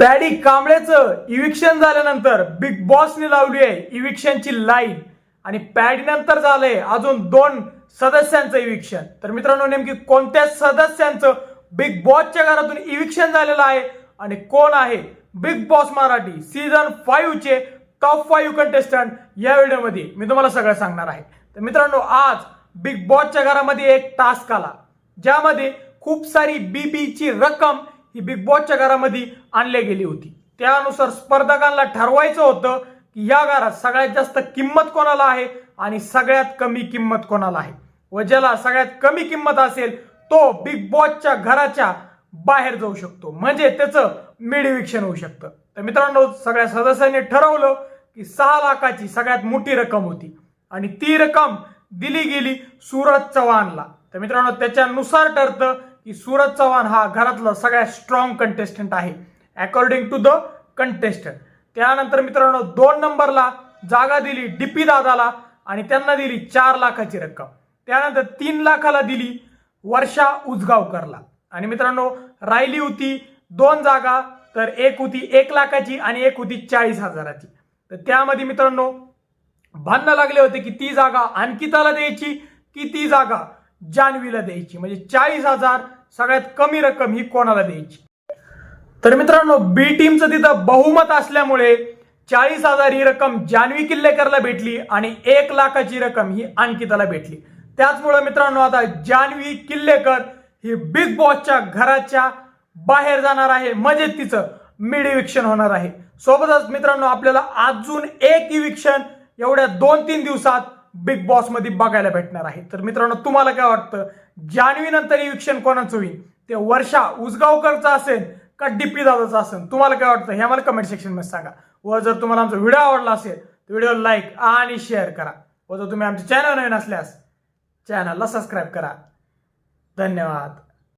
Paddy कांबळेचं eviction झाल्यानंतर big बॉसने लावली आहे इव्हिक्शनची लाईन आणि पॅडी नंतर झालंय अजून दोन सदस्यांचं इव्हिक्शन तर मित्रांनो नेमकी कोणत्या सदस्यांचं बिग बॉसच्या घरातून इव्हिक्शन झालेलं आहे? आणि कोण आहे बिग बॉस मराठी? सीझन फाईव्हचे टॉप फाईव्ह कंटेस्टंट या व्हिडिओमध्ये मी तुम्हाला सगळं सांगणार आहे. तर मित्रांनो आज बिग बॉसच्या घरामध्ये एक टास्क आला. ज्यामध्ये खूप सारी बीबीची रक्कम ही बिग बॉसच्या घरामध्ये आणली गेली होती. त्यानुसार स्पर्धकांना ठरवायचं होतं की या घरात सगळ्यात जास्त किंमत कोणाला आहे आणि सगळ्यात कमी किंमत कोणाला आहे. व ज्याला सगळ्यात कमी किंमत असेल तो बिग बॉसच्या घराच्या बाहेर जाऊ शकतो. म्हणजे त्याचं मिडिविक्शन होऊ शकतं. तर मित्रांनो सगळ्या सदस्यांनी ठरवलं की सहा लाखाची सगळ्यात मोठी रक्कम होती. आणि ती रक्कम दिली गेली सूरज चव्हाणला. तर मित्रांनो त्याच्यानुसार ठरतं की सूरज चव्हाण हा घरातला सगळ्यात स्ट्रॉंग कंटेस्टंट आहे. अकॉर्डिंग टू द कंटेस्टंट त्यानंतर मित्रांनो दोन नंबरला जागा दिली डीपी दादाला आणि त्यांना दिली चार लाखाची रक्कम. त्यानंतर तीन लाखाला दिली वर्षा उजगावकरला आणि मित्रांनो राहिली होती दोन जागा तर एक होती एक लाखाची आणि एक होती चाळीस हजाराची. तर त्यामध्ये मित्रांनो भांडणं लागले होते की ती जागा अंकिताला द्यायची की ती जागा जान्हवीला द्यायची. म्हणजे चाळीस हजार सगळ्यात कमी रक्कम ही कोणाला द्यायची? तर मित्रांनो बी टीमचं तिथं बहुमत असल्यामुळे चाळीस हजार ही रक्कम जान्हवी किल्लेकरला भेटली आणि एक लाखाची रक्कम ही अंकिताला भेटली. त्याचमुळे मित्रांनो आता जान्हवी किल्लेकर ही बिग बॉसच्या घराच्या बाहेर जाणार आहे. म्हणजे तिचं मिड इविक्शन होणार आहे. सोबतच मित्रांनो आपल्याला अजून एक इविक्शन एवढ्या दोन तीन दिवसात बिग बॉसमध्ये बघायला भेटणार आहे. तर मित्रांनो तुम्हाला काय वाटतं? जान्हवीनंतर इविक्शन कोणाचं होईल? ते वर्षा उसगावकरचं असेल का डीपी दादाचं असेल? तुम्हाला काय वाटतं? हे आम्हाला कमेंट सेक्शनमध्ये सांगा. व जर तुम्हाला आमचा व्हिडिओ आवडला असेल तर व्हिडिओ लाईक आणि शेअर करा. व जर तुम्ही आमचे चॅनल नवीन असल्यास चॅनलला सबस्क्राईब करा. धन्यवाद.